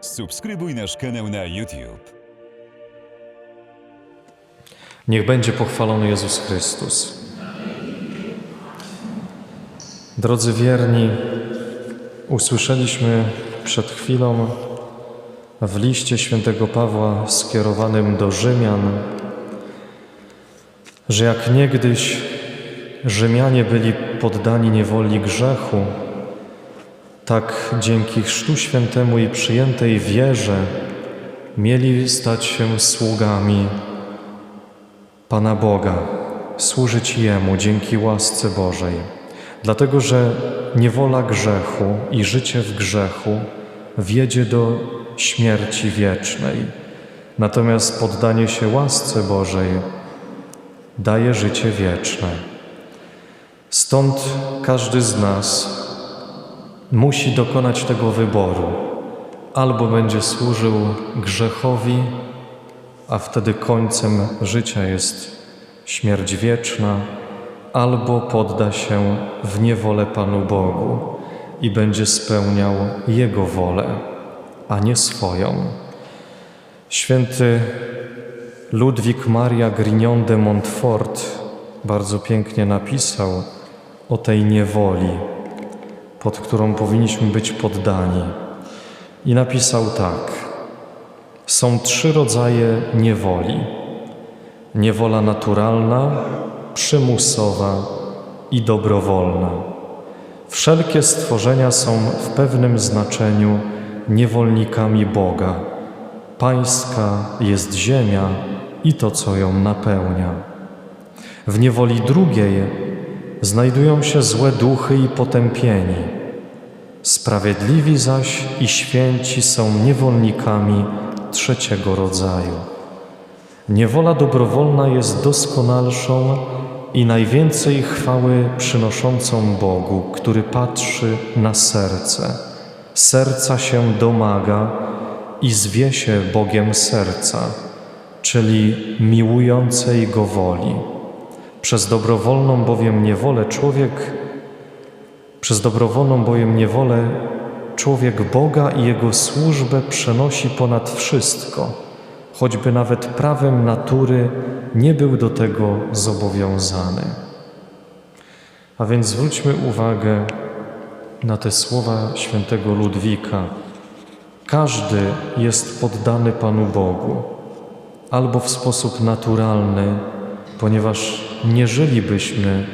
Subskrybuj nasz kanał na YouTube. Niech będzie pochwalony Jezus Chrystus. Drodzy wierni, usłyszeliśmy przed chwilą w liście świętego Pawła skierowanym do Rzymian, że jak niegdyś Rzymianie byli poddani niewoli grzechu, tak dzięki Chrztu Świętemu i przyjętej wierze mieli stać się sługami Pana Boga, służyć Jemu dzięki łasce Bożej. Dlatego, że niewola grzechu i życie w grzechu wiedzie do śmierci wiecznej. Natomiast poddanie się łasce Bożej daje życie wieczne. Stąd każdy z nas musi dokonać tego wyboru. Albo będzie służył grzechowi, a wtedy końcem życia jest śmierć wieczna, albo podda się w niewolę Panu Bogu i będzie spełniał Jego wolę, a nie swoją. Święty Ludwik Maria Grignon de Montfort bardzo pięknie napisał o tej niewoli, pod którą powinniśmy być poddani. I napisał tak – są trzy rodzaje niewoli: niewola naturalna, przymusowa i dobrowolna. Wszelkie stworzenia są w pewnym znaczeniu niewolnikami Boga. Pańska jest ziemia i to, co ją napełnia. W niewoli drugiej znajdują się złe duchy i potępieni. Sprawiedliwi zaś i święci są niewolnikami trzeciego rodzaju. Niewola dobrowolna jest doskonalszą i najwięcej chwały przynoszącą Bogu, który patrzy na serce. Serca się domaga i zwie się Bogiem serca, czyli miłującej Go woli. Przez dobrowolną bowiem niewolę człowiek, przez dobrowolną bowiem niewolę człowiek Boga i Jego służbę przenosi ponad wszystko, choćby nawet prawem natury nie był do tego zobowiązany. A więc zwróćmy uwagę na te słowa świętego Ludwika. Każdy jest poddany Panu Bogu, albo w sposób naturalny, ponieważ nie żylibyśmy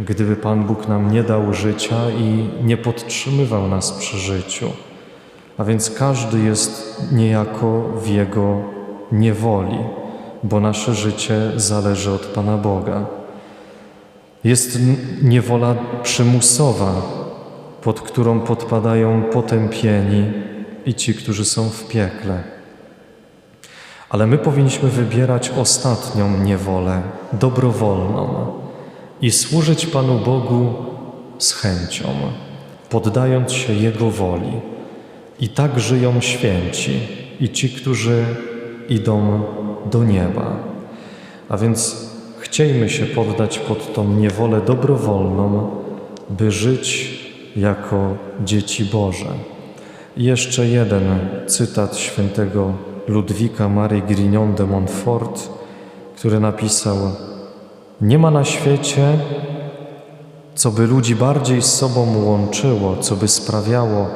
gdyby Pan Bóg nam nie dał życia i nie podtrzymywał nas przy życiu. A więc każdy jest niejako w Jego niewoli, bo nasze życie zależy od Pana Boga. Jest niewola przymusowa, pod którą podpadają potępieni i ci, którzy są w piekle. Ale my powinniśmy wybierać ostatnią niewolę, dobrowolną i służyć Panu Bogu z chęcią, poddając się Jego woli. I tak żyją święci i ci, którzy idą do nieba. A więc chciejmy się poddać pod tą niewolę dobrowolną, by żyć jako dzieci Boże. I jeszcze jeden cytat świętego Ludwika Marii Grignon de Montfort, który napisał nie ma na świecie, co by ludzi bardziej z sobą łączyło, co by sprawiało,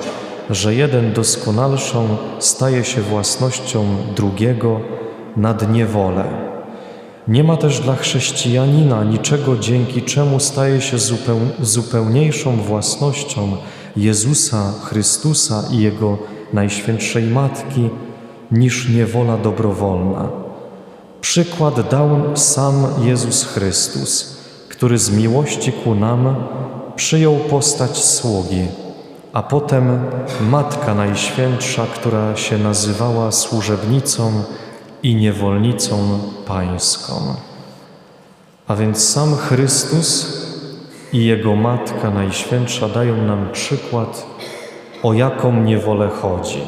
że jeden doskonalszą staje się własnością drugiego nad niewolę. Nie ma też dla chrześcijanina niczego, dzięki czemu staje się zupeł, zupełniejszą własnością Jezusa Chrystusa i Jego Najświętszej Matki niż niewola dobrowolna. Przykład dał sam Jezus Chrystus, który z miłości ku nam przyjął postać sługi, a potem Matka Najświętsza, która się nazywała służebnicą i niewolnicą Pańską. A więc sam Chrystus i Jego Matka Najświętsza dają nam przykład, o jaką niewolę chodzi,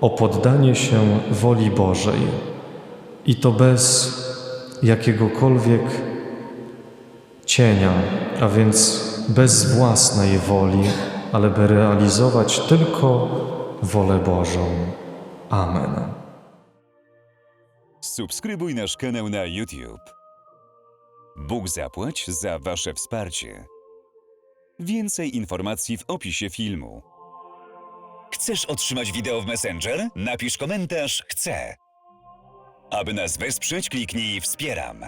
o poddanie się woli Bożej i to bez jakiegokolwiek cienia, a więc bez własnej woli, ale by realizować tylko wolę Bożą. Amen. Subskrybuj nasz kanał na YouTube. Bóg zapłać za Wasze wsparcie. Więcej informacji w opisie filmu. Chcesz otrzymać wideo w Messenger? Napisz komentarz Chcę. Aby nas wesprzeć, kliknij Wspieram.